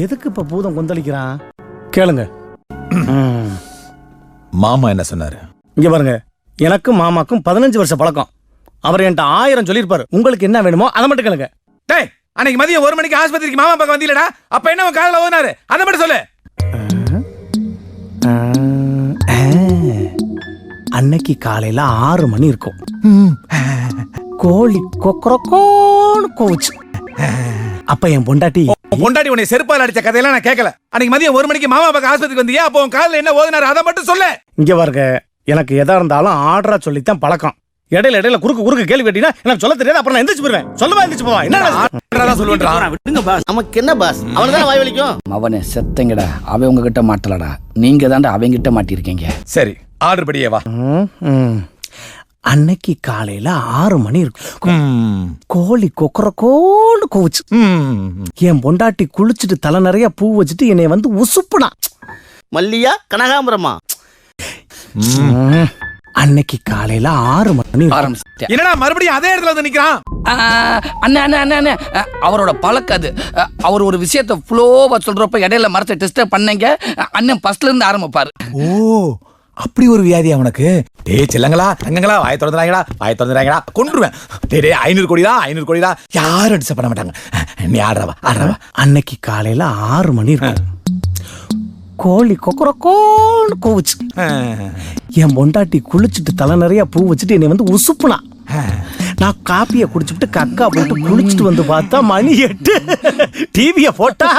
எதுக்கு இப்ப பூதம் கொந்தளிக்கிறான்? கேளுங்க. ம். மாமா என்ன சொன்னாரு? இங்க பாருங்க. எனக்கும் மாமாக்கும் பதினஞ்சு வருஷ பழக்கம். அவர் என்கிட்ட ஆயிரம் சொல்லியிருப்பாரு. உங்களுக்கு என்ன வேணுமோ அதை மட்டும் கேளுங்க. டேய் அன்னைக்கு மதியம் ஒரு மணிக்கு ஆஸ்பத்திரிக்கு மாமா பார்க்க வந்தீங்களடா. அப்ப என்ன உன் காதுல ஓதுனாரு? அதை மட்டும் சொல்லு. அன்னைக்கு காலையில ஆறு மணி இருக்கும். கோழி கொக்கரக்கோன்னு கோவுச்சு. அப்ப என் பொண்டாட்டி பொண்டாட்டி உன்னை செருப்பால் அடிச்ச கதையெல்லாம் நான் கேட்கல அன்னைக்கு மதியம் ஒரு மணிக்கு மாமா பார்க்க ஆஸ்பத்திரிக்கு வந்தீங்க அப்போ உன் காதுல என்ன ஓதுனாரு? அதை மட்டும் சொல்லு. இங்க பாருங்க எனக்கு எதா இருந்தாலும் ஆர்டரா சொல்லித்தான் பழக்கம். இடையில இடையில குறுக்கு குறுக்கு கேள்வி கேட்டீங்கன்னா எனக்கு சொல்ல தெரியாது அப்புறம் நான் எந்திரிச்சு போயிருவேன். சொல்லவா எந்திரிச்சு போவா? என்ன தான் சொல்லுவேன்றான் விடுங்க பாஸ் நமக்கு என்ன பாஸ் அவனுக்கு தான் வாய் வலிக்கும்? அவனே செத்தங்கடா. அவன் உங்ககிட்ட மாட்டலடா. நீங்க தாண்டா அவங்கிட்ட மாட்டிருக்கீங்க சரி ஆர்டர் படியே வா. ம், ம். அன்னைக்கு காலையில ஆறு மணி இருக்கும். ம், கோழி கொக்கரக்கோன்னு கோவுச்சு. ம். என் பொண்டாட்டி குளிச்சுட்டு தலை நிறைய பூ வச்சுட்டு என்னை வந்து உசுப்புனா. மல்லியா கனகாம்பரமா? ம். அன்னைக்கு காலையில ஆறு மணி என்னடா மறுபடியும் அதே இடத்துல வந்து நிக்கிறான்? அண்ணே அண்ணே அண்ணே அவரோட பழக்கம் அது. அவர் ஒரு விஷயத்த ஃப்ளோவா சொல்றப்ப இடையில மரத்தை டிஸ்டர்ப் பண்ணீங்க. அண்ணன் ஃபர்ஸ்ட்ல இருந்து ஆரம்பிப்பாரு. ஓ. அப்படி ஒரு வியாதியா உனக்கு டேய் செல்லங்களா தங்கங்களா வாய திறந்துறாங்கடா வாய திறந்துறாங்கடா கொன்றுவேன் டேய் டேய் ஐநூறு கோடிடா ஐநூறு கோடிடா யாரும் டிஸ்டர்ப் பண்ண மாட்டாங்க நீ ஆடுறவா ஆடுறவா அன்னைக்கு காலையில ஆறு மணி இருக்கும் கோழி கொக்கரக்கோன்னு கோவுச்சு என் பொண்டாட்டி குளிச்சுட்டு தலை நிறைய பூ வச்சுட்டு என்னை வந்து உசுப்புனா நான் காப்பியை குடிச்சுட்டு கக்கா போட்டு குளிச்சுட்டு வந்து பார்த்தா மணி எட்டு டிவிய போட்டா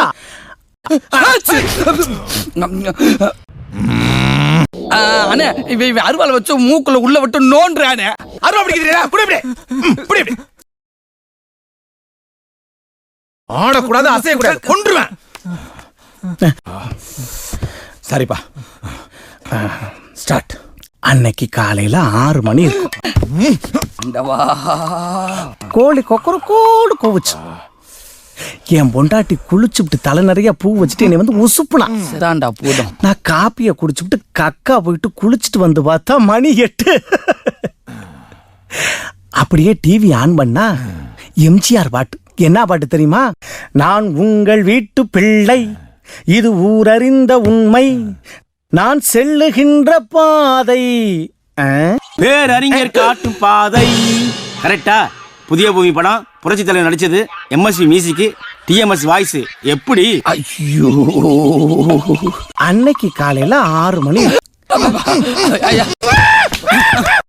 அண்ணே இவ இவ அருவாள் வச்சு மூக்குல உள்ள விட்டு நோன்றானே அருவா பிடிக்கிறீங்களா புடி ம், புடி இப்படி ஆடக்கூடாது அசையக்கூடாது. கொன்றுவேன். சரிப்பா. ஸ்டார்ட். அன்னைக்கு காலையில ஆறு மணி இருக்கும். இந்த வா கோழி கொக்கரக்கோன்னு கோவுச்சு. என் பொண்டாட்டி குளிச்சுட்டு தலை நிறைய பூ வச்சுட்டு என்னை வந்து உசுப்புனா. தாண்டா போதும். நான் காப்பியை குடிச்சுட்டு கக்கா போயிட்டு குளிச்சுட்டு வந்து பார்த்தா மணி எட்டு. அப்படியே டிவி ஆன் பண்ணா எம்ஜிஆர் பாட்டு. என்ன பாட்டு தெரியுமா? நான் உங்கள் வீட்டு பிள்ளை இது ஊரறிந்த உண்மை நான் செல்லுகின்ற பாதை? பேரறிஞர் காட்டும் பாதை. கரெக்டா புதிய பூமி படம் புரட்சி தலைவர் நடிச்சது எம்எஸ்வி மியூசிக் டிஎம்எஸ் வாய்ஸ் எப்படி? ஐயோ. அன்னைக்கு காலையில ஆறு மணி.